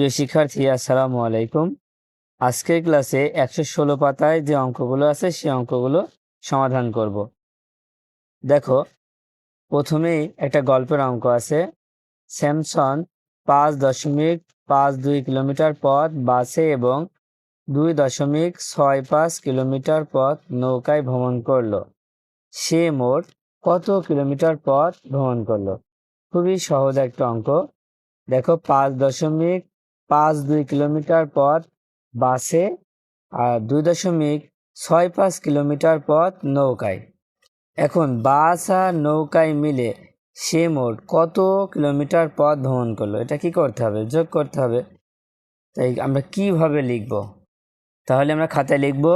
প্রিয় শিক্ষার্থী, আসসালামু আলাইকুম। আজকের ক্লাসে একশো ষোলো পাতায় যে অঙ্কগুলো আছে, সে অঙ্কগুলো সমাধান করব। দেখো, প্রথমেই একটা গল্পের অঙ্ক আছে। স্যামসন পাঁচ দশমিক পাঁচ দুই কিলোমিটার পথ বাসে এবং দুই দশমিক ছয় পাঁচ কিলোমিটার পথ নৌকায় ভ্রমণ করল। সে মোট কত কিলোমিটার পথ ভ্রমণ করল? খুবই সহজ একটা অঙ্ক। দেখো, পাঁচ দশমিক পাঁচ দুই কিলোমিটার পথ বাসে আর দুই দশমিক ছয় পাঁচ কিলোমিটার পথ নৌকায়। এখন বাস আর নৌকায় মিলে সে মোট কত কিলোমিটার পথ ভ্রমণ করল? এটা কি করতে হবে? যোগ করতে হবে। তাই আমরা কীভাবে লিখব? তাহলে আমরা খাতায় লিখব,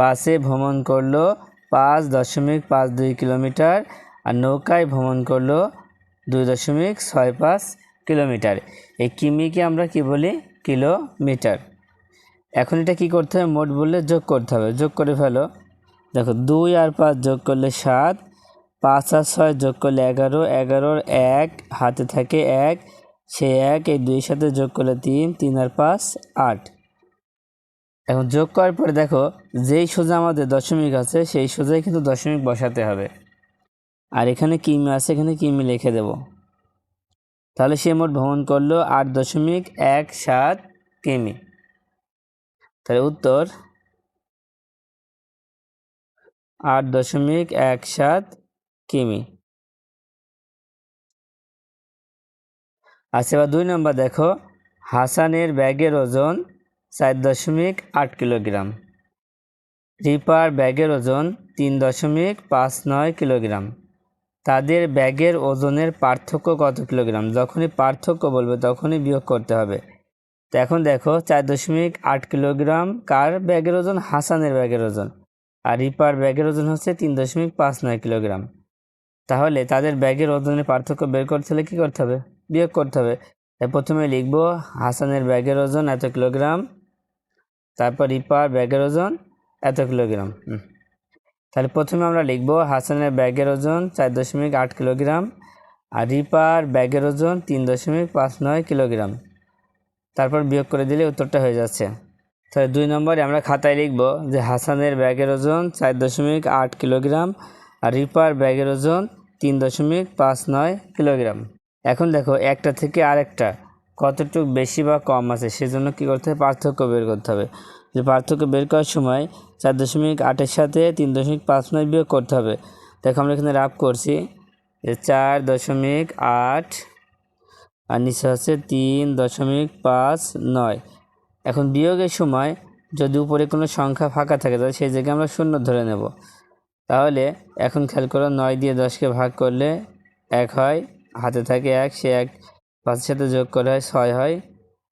বাসে ভ্রমণ করল পাঁচ দশমিক পাঁচ দুই কিলোমিটার আর নৌকায় ভ্রমণ করল দুই দশমিক ছয় পাঁচ কিলোমিটার। এই কিমিকে আমরা কি বলি? কিলোমিটার। এখন এটা কি করতে হবে? মোট বললে যোগ করতে হবে। যোগ করে ফেলো। দেখো, দুই আর পাঁচ যোগ করলে সাত, পাঁচ আর ছয় যোগ করলে এগারো, এগারোর এক, হাতে থাকে এক, সে এক, এই দুইয়ের সাথে যোগ করলে তিন তিন আর পাঁচ, আট। এখন যোগ করার পরে দেখো, যেই সোজা আমাদের দশমিক আছে, সেই সোজাই কিন্তু দশমিক বসাতে হবে। আর এখানে কিমি আছে, এখানে কিমি লিখে দেব। তাহলে সে মোট ভ্রমণ করল আট দশমিক এক সাত কিমি। তাহলে উত্তর, আট দশমিক এক সাত কিমি। আচ্ছা এবার দুই নম্বর দেখো। হাসানের ব্যাগের ওজন চার দশমিক আট কিলোগ্রাম। রিপার ব্যাগের ওজন তিন দশমিক পাঁচ নয় কিলোগ্রাম। তাদের ব্যাগের ওজনের পার্থক্য কত কিলোগ্রাম? যখনই পার্থক্য বলবে, তখনই বিয়োগ করতে হবে। তো এখন দেখো, চার দশমিক আট কিলোগ্রাম কার ব্যাগের ওজন? হাসানের ব্যাগের ওজন। আর রিপার ব্যাগের ওজন হচ্ছে তিন দশমিক পাঁচ নয় কিলোগ্রাম। তাহলে তাদের ব্যাগের ওজনের পার্থক্য বের করতে হলে কী করতে হবে? বিয়োগ করতে হবে। তাই প্রথমে লিখব, হাসানের ব্যাগের ওজন এত কিলোগ্রাম, তারপর রিপার ব্যাগের ওজন এত কিলোগ্রাম। তাহলে প্রথমে আমরা লিখব হাসানের ব্যাগের ওজন চার দশমিক আট কিলোগ্রাম আর রিপার ব্যাগের ওজন তিন দশমিক পাঁচ নয় কিলোগ্রাম। তারপর বিয়োগ করে দিলে উত্তরটা হয়ে যাচ্ছে। তাহলে দুই নম্বরে আমরা খাতায় লিখব যে হাসানের ব্যাগের ওজন চার দশমিক আট কিলোগ্রাম আর রিপার ব্যাগের ওজন তিন দশমিক পাঁচ নয় কিলোগ্রাম। এখন দেখো একটা থেকে আরেকটা কতটুকু বেশি বা কম আছে, সেজন্য কী করতে হবে? পার্থক্য বের করতে হবে। যে পার্থক্য বের করার সময় চার দশমিক আটের সাথে তিন দশমিক পাঁচ নয় বিয়োগ করতে হবে। দেখো আমরা এখানে রাফ করছি। যে চার দশমিক আট আর নিচে হচ্ছে তিন দশমিক পাঁচ নয়। এখন বিয়োগের সময় যদি উপরে কোনো সংখ্যা ফাঁকা থাকে, তাহলে সেই জায়গায় আমরা শূন্য ধরে নেব। তাহলে এখন খেয়াল করো নয় দিয়ে দশকে ভাগ করলে এক হয়, হাতে থাকে এক, সে এক, পাঁচের সাথে যোগ করে হয় ছয় হয়,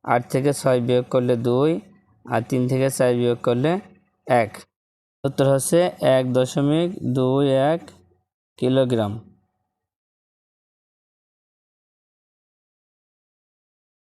আট থেকে ছয় বিয়োগ করলে দুই আর তিন থেকে চার বিয়োগ করলে এক। উত্তর হচ্ছে এক দশমিক দুই এক কিলোগ্রাম।